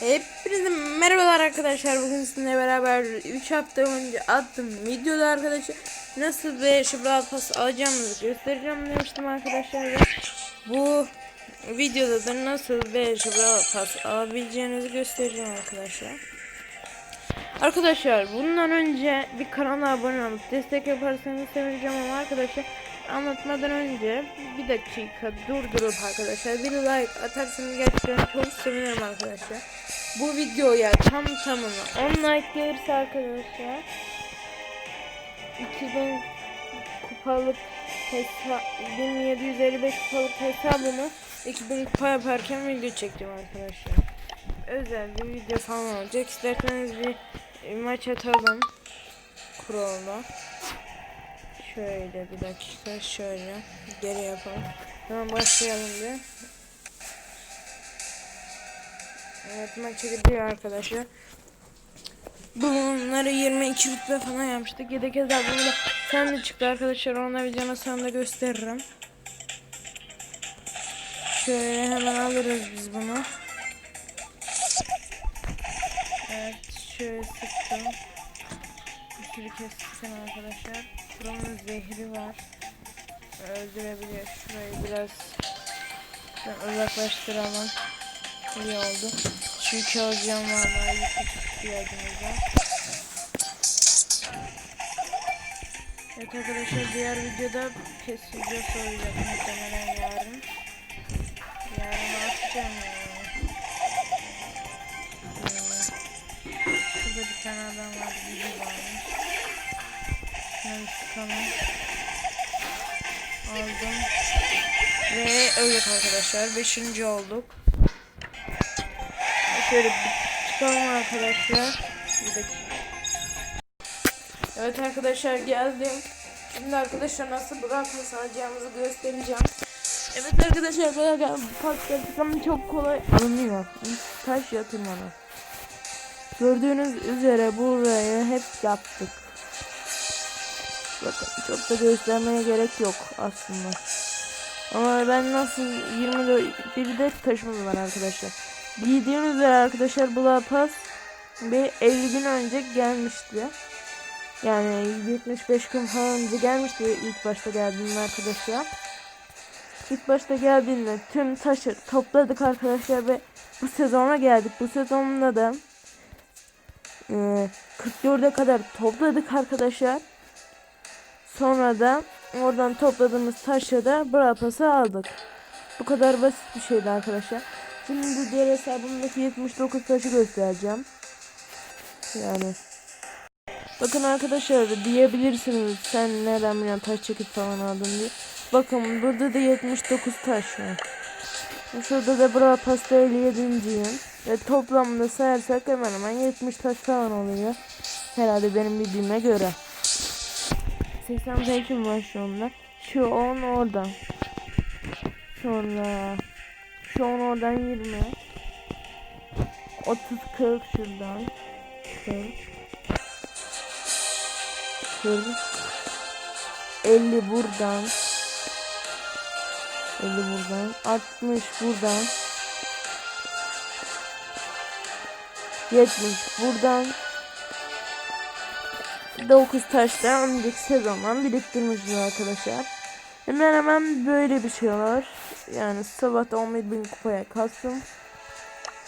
Hepinize merhabalar arkadaşlar. Bugün sizinle beraber 3 hafta önce attım videoda arkadaşlar nasıl bir şıbral pas alacağımızı göstereceğim demiştim arkadaşlar. Bu videoda da nasıl bir şıbral pas alabileceğinizi göstereceğim arkadaşlar. Arkadaşlar bundan önce bir kanala abone olup destek yaparsanız sevineceğim ama arkadaşlar anlatmadan önce bir dakika durdurup arkadaşlar bir like atarsanız gerçekten çok sevinirim arkadaşlar. Bu videoya tam tamına 10 like gelirse arkadaşlar 2000 kupalık hesap 1755 kupalık hesabımı 2000 kupa yaparken video çekeceğim arkadaşlar. Özel bir video falan olacak. İsterseniz bir maç atalım. Kuralına. Şöyle bir dakika şöyle geri yapalım. Hemen başlayalım bir. Evet maça gidiyor arkadaşlar. Bunları 22 rütbe falan yapmıştık. Yedek hesabımda sen de çıktı arkadaşlar. Ona videonun sonunda gösteririm. Şöyle hemen alırız biz bunu. Evet şöyle sıktım. Sürü kestim arkadaşlar. Buranın zehri var. Öldürebiliyor. Şurayı biraz uzaklaştıralım. İyi oldu. Çünkü alacağım vallahi yüksek ihtiyacımız var. Evet arkadaşlar diğer videoda kesici soracak muhtemelen yarın. Yarın atacağım yani. Hmm. Şurada bir tane adam var. Aldım. Ve öldük arkadaşlar. Beşinci olduk. Şöyle bir çıkalım arkadaşlar. Bir dakika. Evet arkadaşlar geldim. Şimdi arkadaşlar nasıl bırakma alacağımızı göstereceğim. Evet arkadaşlar böyle patlatırsam çok kolay alınıyor. Taş yatırmalı. Gördüğünüz üzere burayı hep yaptık. Çok da göstermeye gerek yok aslında. Ama ben nasıl 21'de taşımız var arkadaşlar. Bildiğiniz üzere arkadaşlar bu Pas bir 50 gün önce gelmişti. Yani 75 gün falan önce gelmişti ilk başta geldiğinde arkadaşlar. İlk başta geldiğinde tüm taşı topladık arkadaşlar ve bu sezona geldik. Bu sezonda da e, 44'e kadar topladık arkadaşlar. Sonra da oradan topladığımız taşı da Brapas'a aldık. Bu kadar basit bir şeydi arkadaşlar. Şimdi diğer hesabımdaki 79 taşı göstereceğim. Yani. Bakın arkadaşlar diyebilirsiniz sen nereden biliyorsun taş çekip falan aldın diye. Bakın burada da 79 taş var. Şurada da Brawl Pass'ta 57.yim. Ve toplamda sayarsak hemen hemen 70 taş falan oluyor. Herhalde benim bildiğime göre. 80 taşım var şu anda. Şu 10 oradan. Sonra şu 10 oradan 20. 30 40 şuradan. 40 40 50 buradan 50 buradan 60 buradan 70 buradan 9 taştan önceki sezondan biriktirmişiz arkadaşlar. Hemen hemen böyle bir şey var. Yani sabah 11 bin kupaya kastım.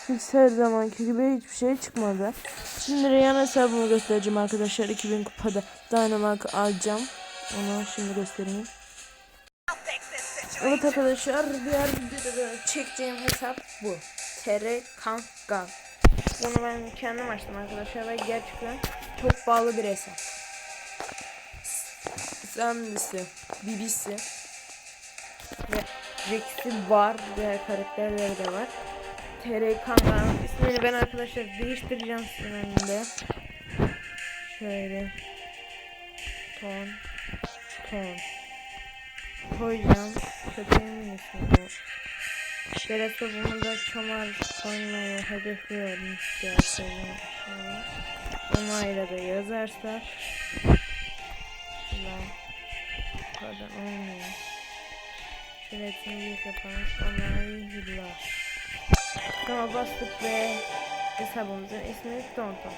Hiç her zamanki gibi hiçbir şey çıkmadı. Şimdi Reyhan hesabımı göstereceğim arkadaşlar. 2000 kupada Dynamite alacağım. Onu şimdi göstereyim. Evet arkadaşlar diğer videoda çekeceğim hesap bu. TR Kanka. Bunu ben kendim açtım arkadaşlar ve gerçekten çok bağlı bir hesap. Zambisi, Bibisi ve Rex'i var. Diğer karakterleri de var. TR Kanka ismini ben arkadaşlar değiştireceğim önünde. Şöyle ton ton koyacağım. Köpeğimin ismi Gerekse bunu da çomar koymayı hedefliyorum gerçekten. Onayla da yazarsak Lan Pardon olmuyor Şöyle bir yapalım Onayla Tamam bastık ve hesabımızın ismi Tonton.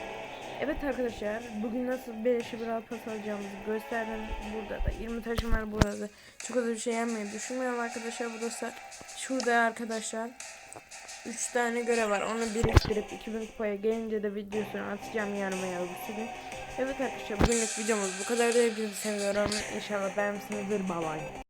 Evet arkadaşlar bugün nasıl beleşi bir pas alacağımızı gösterdim. Burada da 20 taşım var burada. Çok az bir şey yenmeyi düşünmüyorum arkadaşlar. Burası şurada arkadaşlar. 3 tane görev var. Onu biriktirip 2000 kupaya gelince de videosunu atacağım veya öbürsü gün. Evet arkadaşlar bugünlük videomuz bu kadar. Hepinizi seviyorum. İnşallah beğenmişsinizdir. Bye bye.